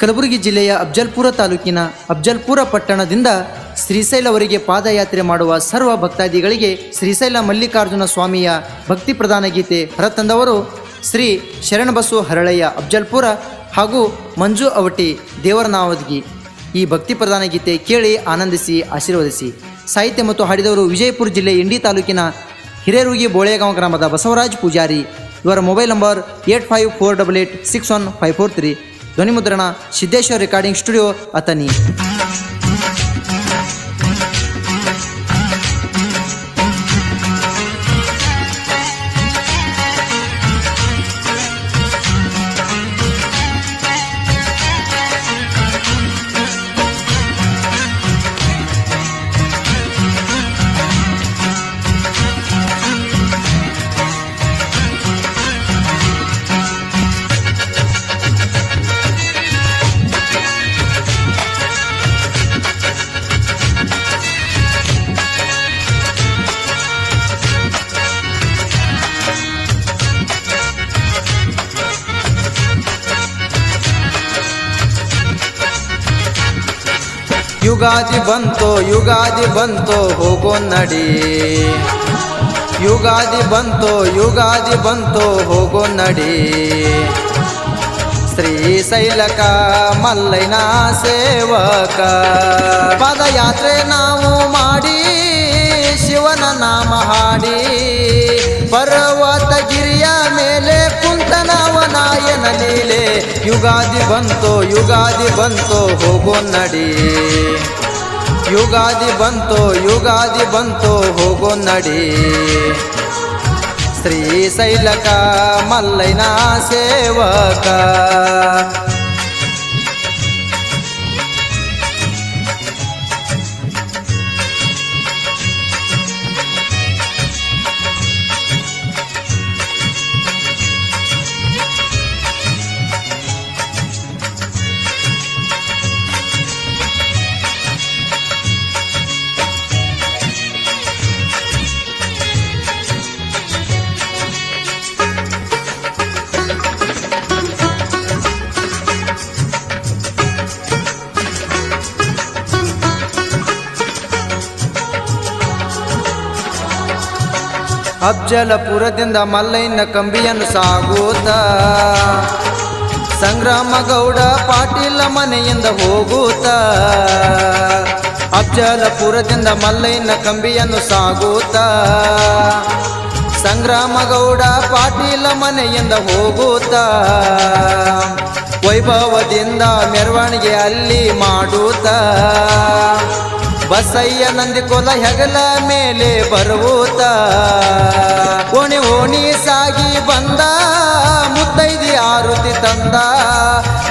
ಕಲಬುರಗಿ ಜಿಲ್ಲೆಯ ಅಫ್ಜಲ್ಪುರ ತಾಲೂಕಿನ ಅಫ್ಜಲ್ಪುರ ಪಟ್ಟಣದಿಂದ ಶ್ರೀಶೈಲವರೆಗೆ ಪಾದಯಾತ್ರೆ ಮಾಡುವ ಸರ್ವ ಭಕ್ತಾದಿಗಳಿಗೆ ಶ್ರೀಶೈಲ ಮಲ್ಲಿಕಾರ್ಜುನ ಸ್ವಾಮಿಯ ಭಕ್ತಿ ಪ್ರಧಾನ ಗೀತೆ ಹೊರತಂದವರು ಶ್ರೀ ಶರಣಬಸು ಹರಳಯ್ಯ ಅಫ್ಜಲ್ಪುರ ಹಾಗೂ ಮಂಜು ಅವಟಿ ದೇವರನಾವದ್ಗಿ. ಈ ಭಕ್ತಿ ಪ್ರಧಾನ ಗೀತೆ ಕೇಳಿ ಆನಂದಿಸಿ, ಆಶೀರ್ವದಿಸಿ. ಸಾಹಿತ್ಯ ಮತ್ತು ಹಾಡಿದವರು ವಿಜಯಪುರ ಜಿಲ್ಲೆ ಇಂಡಿ ತಾಲೂಕಿನ ಹಿರೇರುಗಿ ಬೋಳೆಗಾಂವ ಗ್ರಾಮದ ಬಸವರಾಜ್ ಪೂಜಾರಿ. ಇವರ mobile number eight five four double eight six one five four three. ಧ್ವನಿ ಮುದ್ರಣ ಸಿದ್ದೇಶ್ವರ್ ರೆಕಾರ್ಡಿಂಗ್ ಸ್ಟುಡಿಯೋ ಅತನಿ ಯುಗಾದಿ ಬಂತು ಯುಗಾದಿ ಬಂತು, ಹೋಗೋ ನಡಿ. ಯುಗಾದಿ ಬಂತು ಯುಗಾದಿ ಬಂತು, ಹೋಗೋ ನಡಿ. ಶ್ರೀಶೈಲಕ ಮಲ್ಲೈನ ಸೇವಕ. ಪದಯಾತ್ರೆ ನಾವು ಮಾಡಿ, ಶಿವನ ನಾಮ ಹಾಡಿ. ಕುಂತನವನಾಯನ ಲೀಲೆ. ಯುಗಾದಿ ಬಂತು ಯುಗಾದಿ ಬಂತು, ಹೋಗೋ ನಡಿ. ಯುಗಾದಿ ಬಂತು ಯುಗಾದಿ ಬಂತು, ಹೋಗೋ ನಡಿ. ಶ್ರೀ ಶೈಲಕ ಮಲ್ಲೈನ ಸೇವಕ. ಅಫ್ಜಲಪುರದಿಂದ ಮಲ್ಲೈನ ಕಂಬಿಯನ್ನು ಸಾಗೂತ ಸಂಗ್ರಾಮ ಗೌಡ ಪಾಟೀಲ ಮನೆಯಿಂದ ಹೋಗೂತ ಅಬ್ಜಲಪುರದಿಂದ ಮಲ್ಲೈನ ಕಂಬಿಯನ್ನು ಸಾಗೂತ ಸಂಗ್ರಾಮ ಗೌಡ ಪಾಟೀಲ ಮನೆಯಿಂದ ಹೋಗೂತ ವೈಭವದಿಂದ ಮೆರವಣಿಗೆ ಅಲ್ಲಿ ಮಾಡೂತ ಬಸಯ್ಯ ನಂದಿಕೊಲ ಹೆಗಲ ಮೇಲೆ ಬರುವುತ. ಓಣಿ ಓಣಿ ಸಾಗಿ ಬಂದ, ಮುತ್ತೈದಿ ಆರುತಿ ತಂದ.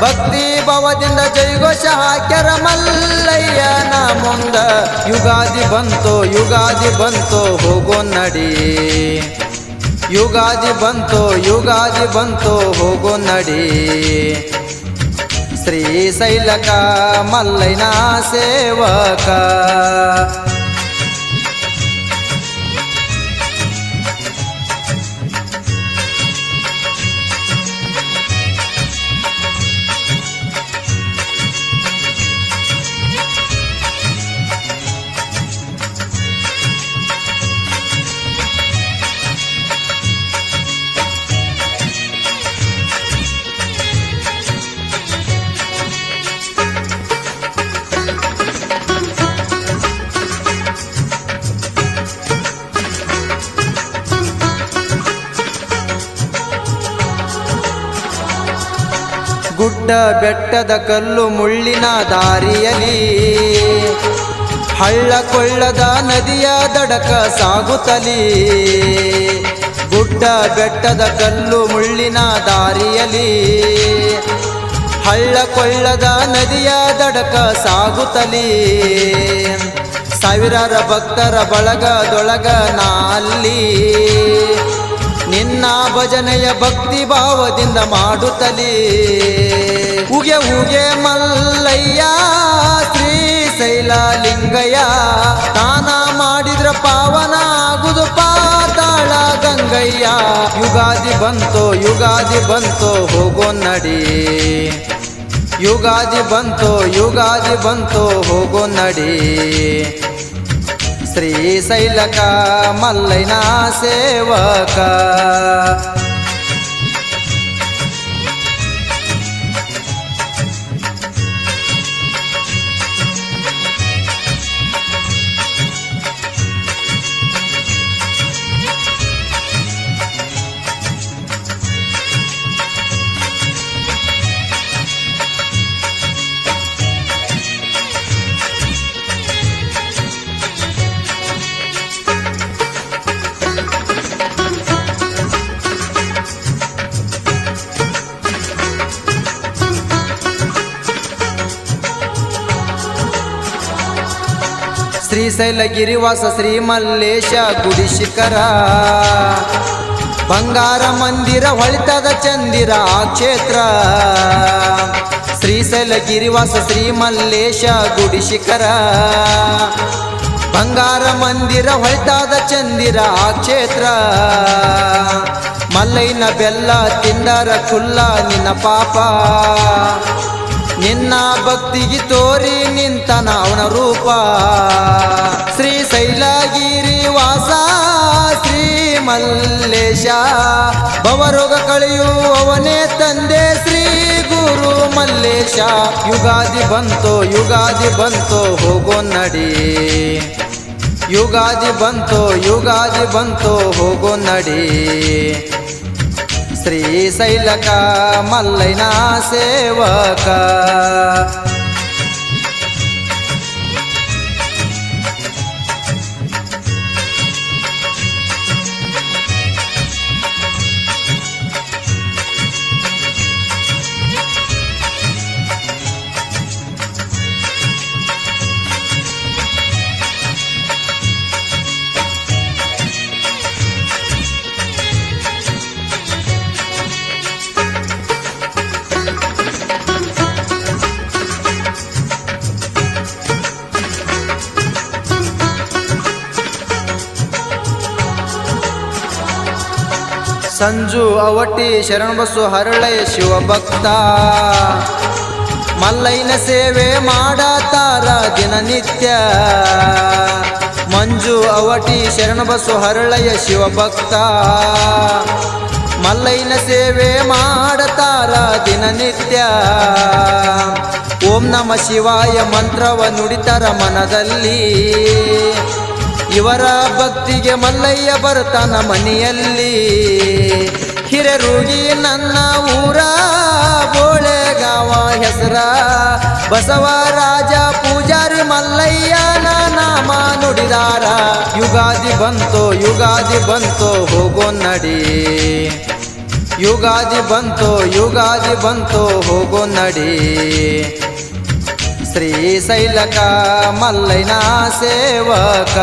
ಭಕ್ತಿ ಭವದಿಂದ ಜೈಘೋಷ ಹಾಕ್ಯರ ಮಲ್ಲಯ್ಯನ ಮುಂದ. ಯುಗಾದಿ ಬಂತು ಯುಗಾದಿ ಬಂತು, ಹೋಗೋ ನಡಿ. ಯುಗಾದಿ ಬಂತು ಯುಗಾದಿ ಬಂತು, ಹೋಗೋ ನಡಿ. ಶ್ರೀಶೈಲಕ ಮಲ್ಲೈನ ಸೇವಕ ಗುಡ್ಡ ಬೆಟ್ಟದ ಕಲ್ಲು ಮುಳ್ಳಿನ ದಾರಿಯಲಿ ಹಳ್ಳ ಕೊಳ್ಳದ ನದಿಯ ದಡಕ ಸಾಗುತ್ತಲಿ. ಗುಡ್ಡ ಬೆಟ್ಟದ ಕಲ್ಲು ಮುಳ್ಳಿನ ದಾರಿಯಲಿ ಹಳ್ಳ ಕೊಳ್ಳದ ನದಿಯ ದಡಕ ಸಾಗುತ್ತಲಿ. ಸಾವಿರಾರ ಭಕ್ತರ ಬಳಗದೊಳಗ ನಾಲ್ಲಿ ನಿನ್ನ ಭಜನೆಯ ಭಕ್ತಿ ಭಾವದಿಂದ ಮಾಡುತ್ತಲೇ. ಉಗೆ ಉಗೆ ಮಲ್ಲಯ್ಯ, ಶ್ರೀ ಶೈಲಾಲಿಂಗಯ್ಯ ತಾನ ಮಾಡಿದ್ರ ಪಾವನ ಆಗುದು ಪಾತಾಳ ಗಂಗಯ್ಯ. ಯುಗಾದಿ ಬಂತು ಯುಗಾದಿ ಬಂತು, ಹೋಗೋ ನಡಿ. ಯುಗಾದಿ ಬಂತು ಯುಗಾದಿ ಬಂತು, ಹೋಗೋ ನಡಿ. ಶ್ರೀಶೈಲಕ ಮಲ್ಲೈನ ಸೇವಕ ಶ್ರೀಶೈಲ ಗಿರಿವಾಸ ಶ್ರೀ ಮಲ್ಲೇಶ ಗುಡಿ ಶಿಖರ. ಬಂಗಾರ ಮಂದಿರ ಹೊಳಿತದ ಚಂದಿರ ಕ್ಷೇತ್ರ. ಶ್ರೀಶೈಲ ಗಿರಿವಾಸ ಶ್ರೀ ಮಲ್ಲೇಶ ಗುಡಿ ಶಿಖರ. ಬಂಗಾರ ಮಂದಿರ ಹೊಳಿತಾದ ಚಂದಿರ ಕ್ಷೇತ್ರ. ಮಲ್ಲೈನ ಬೆಲ್ಲ ತಿಂದರ ಕುಲ್ಲ, ನಿನ್ನ ಪಾಪ. ನಿನ್ನ ಭಕ್ತಿಗೆ ತೋರಿ ನಿಂತನ ಅವನ ರೂಪ. ಶ್ರೀ ಶೈಲಗಿರಿ ವಾಸ, ಶ್ರೀ ಮಲ್ಲೇಶ. ಭವರೋಗ ಕಳೆಯುವವನೇ ತಂದೆ, ಶ್ರೀ ಗುರು ಮಲ್ಲೇಶ. ಯುಗಾದಿ ಬಂತು ಯುಗಾದಿ ಬಂತು, ಹೋಗೋ ನಡಿ. ಯುಗಾದಿ ಬಂತು ಯುಗಾದಿ ಬಂತು, ಹೋಗೋ ನಡಿ. ಶ್ರೀಶೈಲಕ ಮಲ್ಲೈನ ಸೇವಕ ಸಂಜು ಅವಟಿ ಶರಣಬಸು ಹರಳೆ ಶಿವಭಕ್ತ ಮಲ್ಲೈನ ಸೇವೆ ಮಾಡತಾರ ದಿನನಿತ್ಯ ಮಂಜು ಅವಟಿ ಶರಣಬಸು ಹರಳಯ ಶಿವಭಕ್ತ ಮಲ್ಲೈನ ಸೇವೆ ಮಾಡತಾರ ದಿನನಿತ್ಯ ಓಂ ನಮ ಶಿವಾಯ ಮಂತ್ರವ ನುಡಿತರ ಮನದಲ್ಲಿ. ಇವರ ಭಕ್ತಿಗೆ ಮಲ್ಲಯ್ಯ ಬರ್ತಾನ ಮನೆಯಲ್ಲಿ. ಹಿರರುಗಿ ನನ್ನ ಊರ, ಬೋಳೆಗಾವ ಹೆಸರ. ಬಸವರಾಜ ಪೂಜಾರಿ ಮಲ್ಲಯ್ಯನ ನಾಮ ನುಡಿದಾರ. ಯುಗಾದಿ ಬಂತು ಯುಗಾದಿ ಬಂತು, ಹೋಗೋ ನಡಿ. ಯುಗಾದಿ ಬಂತು ಯುಗಾದಿ ಬಂತು, ಹೋಗೋ ನಡಿ. ಶ್ರೀಶೈಲಕ ಮಲ್ಲೈನ ಸೇವಕ